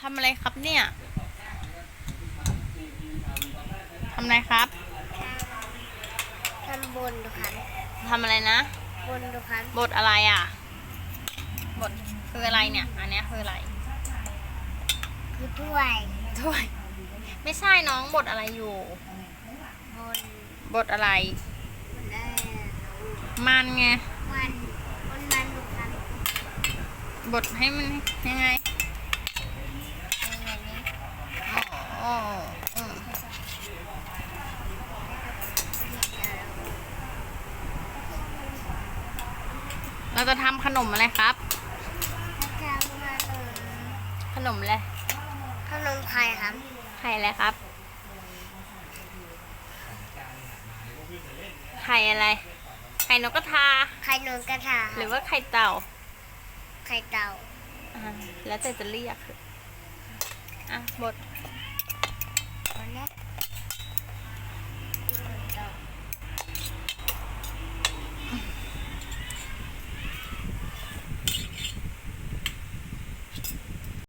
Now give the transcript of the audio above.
ทำอะไรครับเนี่ยทำอะไรครับทำบนดูครับทำอะไรนะ บนดูครับบทอะไรอะ บทคืออะไรเนี่ย อันเนี้ยคืออะไร คือถ้วยถ้วย ไม่ใช่น้องบทอะไรอยู่ บนบทอะไรเอ่อมันไง มัน บนมันดูครับบทให้มันยังไง เป็นแบบนี้ อ๋ออืม เราจะทำขนมอะไรครับทำขนมขนมอะไร ขนมไทยครับ ไข่อะไรครับ ไข่อะไร ไข่นกกระทา ไข่นมกระทา หรือว่าไข่เต่า ไข่เต่าอ่าแล้วแต่จะเรียก อะบท อันนี้